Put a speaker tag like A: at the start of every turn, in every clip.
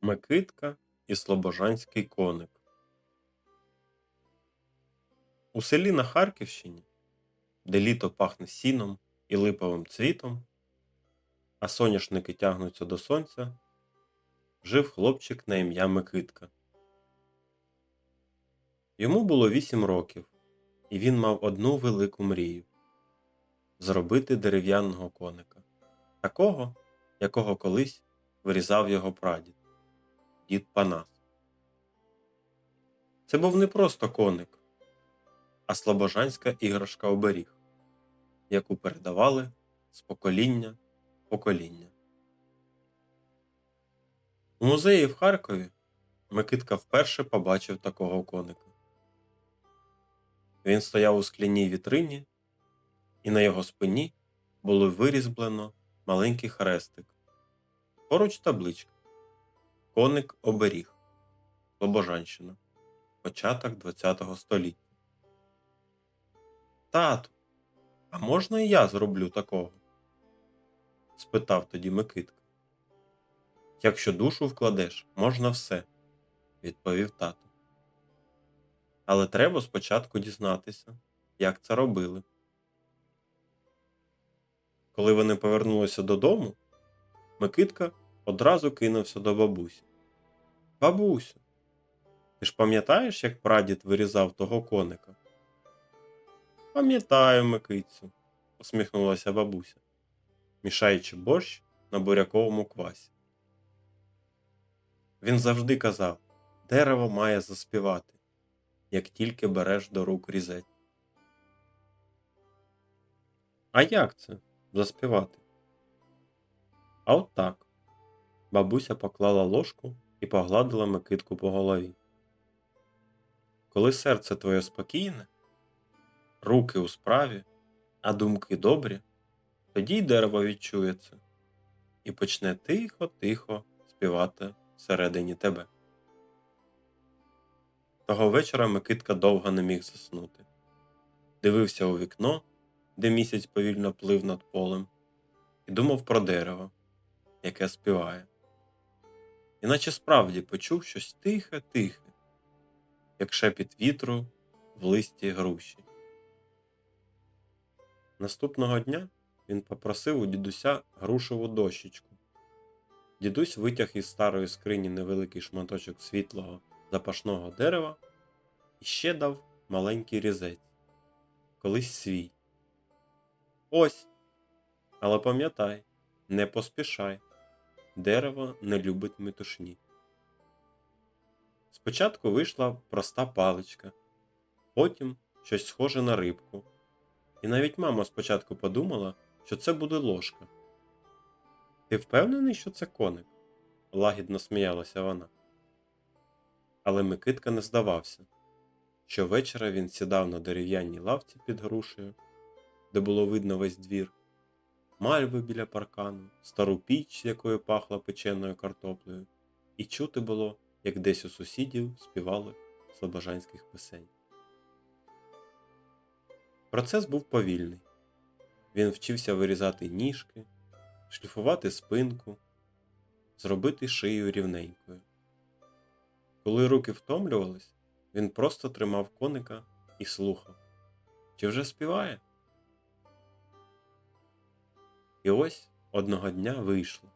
A: Микитка і Слобожанський коник. У селі на Харківщині, де літо пахне сіном і липовим цвітом, а соняшники тягнуться до сонця, жив хлопчик на ім'я Микитка. Йому було вісім років, і він мав одну велику мрію зробити дерев'яного коника, такого, якого колись вирізав його прадід дід Панас. Це був не просто коник, а слобожанська іграшка оберіг, яку передавали з покоління в покоління. У музеї в Харкові Микитка вперше побачив такого коника. Він стояв у скляній вітрині, і на його спині було вирізблено маленький хрестик, поруч табличка. Коник оберіг. Слобожанщина. Початок ХХ століття. Тату, а можна і я зроблю такого? спитав тоді Микитка. Якщо душу вкладеш, можна все, відповів тато. Але треба спочатку дізнатися, як це робили. Коли вони повернулися додому, Микитка одразу кинувся до бабусі. Бабусю, ти ж пам'ятаєш, як прадід вирізав того коника? Пам'ятаю, Микицю, усміхнулася бабуся, мішаючи борщ на буряковому квасі. Він завжди казав, дерево має заспівати, як тільки береш до рук різець. А як це заспівати? А от так. Бабуся поклала ложку і погладила Микитку по голові. Коли серце твоє спокійне, руки у справі, а думки добрі, тоді й дерево відчує це і почне тихо-тихо співати всередині тебе. Того вечора Микитка довго не міг заснути. Дивився у вікно, де місяць повільно плив над полем, і думав про дерево, яке співає іначе справді почув щось тихе-тихе, як шепіт вітру в листі груші. Наступного дня він попросив у дідуся грушеву дощечку. Дідусь витяг із старої скрині невеликий шматочок світлого запашного дерева і ще дав маленький різець, колись свій. Ось. Але пам'ятай, не поспішай дерево не любить метушні. Спочатку вийшла проста паличка, потім щось схоже на рибку. І навіть мама спочатку подумала, що це буде ложка. Ти впевнений, що це коник? лагідно сміялася вона. Але Микитка не здавався. Щовечора він сідав на дерев'яній лавці під грушею, де було видно весь двір, мальви біля паркану, стару піч, з якої пахла печеною картоплею, і чути було, як десь у сусідів співали слобожанських писень. Процес був повільний. Він вчився вирізати ніжки, шліфувати спинку, зробити шию рівненькою. Коли руки втомлювались, він просто тримав коника і слухав, чи вже співає. І ось одного дня вийшло.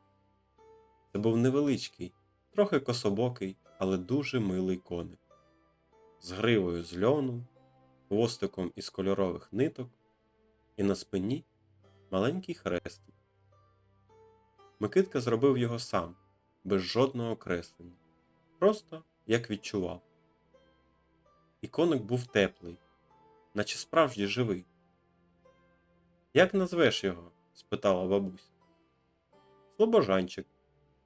A: Це був невеличкий, трохи кособокий, але дуже милий коник. З гривою з льону, хвостиком із кольорових ниток, і на спині маленький хрестик. Микитка зробив його сам, без жодного креслення, просто як відчував. І коник був теплий, наче справжній живий. Як назвеш його? Спитала бабуся. Слобожанчик,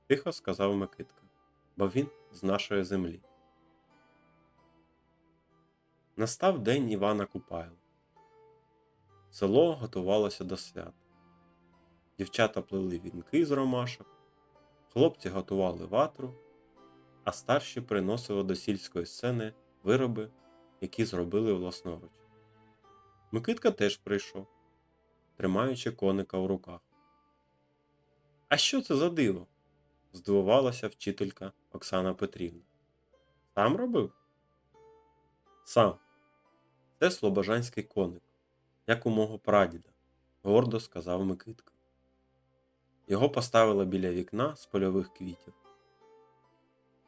A: тихо сказав Микитка, бо він з нашої землі. Настав день Івана Купайла. Село готувалося до свята. Дівчата плели вінки з ромашок, хлопці готували ватру, а старші приносили до сільської сцени вироби, які зробили власноруч. Микитка теж прийшов тримаючи коника у руках. А що це за диво? здивувалася вчителька Оксана Петрівна. Сам робив? Сам. Це слобожанський коник, як у мого прадіда, гордо сказав Микитка. Його поставили біля вікна з польових квітів,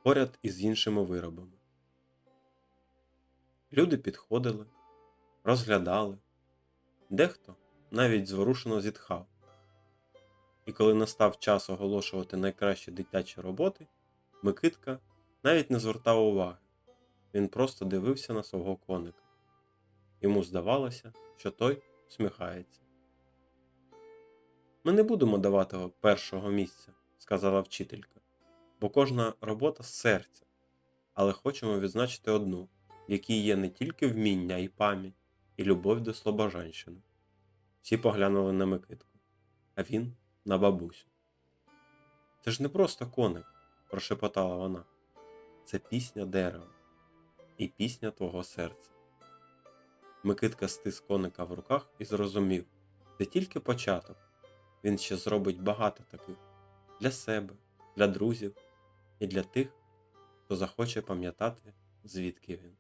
A: поряд із іншими виробами. Люди підходили, розглядали, дехто навіть зворушено зітхав. І коли настав час оголошувати найкращі дитячі роботи, Микитка навіть не звертав уваги. Він просто дивився на свого коника. Йому здавалося, що той усміхається. Ми не будемо давати першого місця, сказала вчителька, бо кожна робота з серця, але хочемо відзначити одну, в якій є не тільки вміння і пам'ять, і любов до Слобожанщини. Всі поглянули на Микитку, а він на бабусю. Це ж не просто коник, прошепотала вона. Це пісня дерева і пісня твого серця. Микитка стис коника в руках і зрозумів, це тільки початок. Він ще зробить багато таких для себе, для друзів і для тих, хто захоче пам'ятати, звідки він.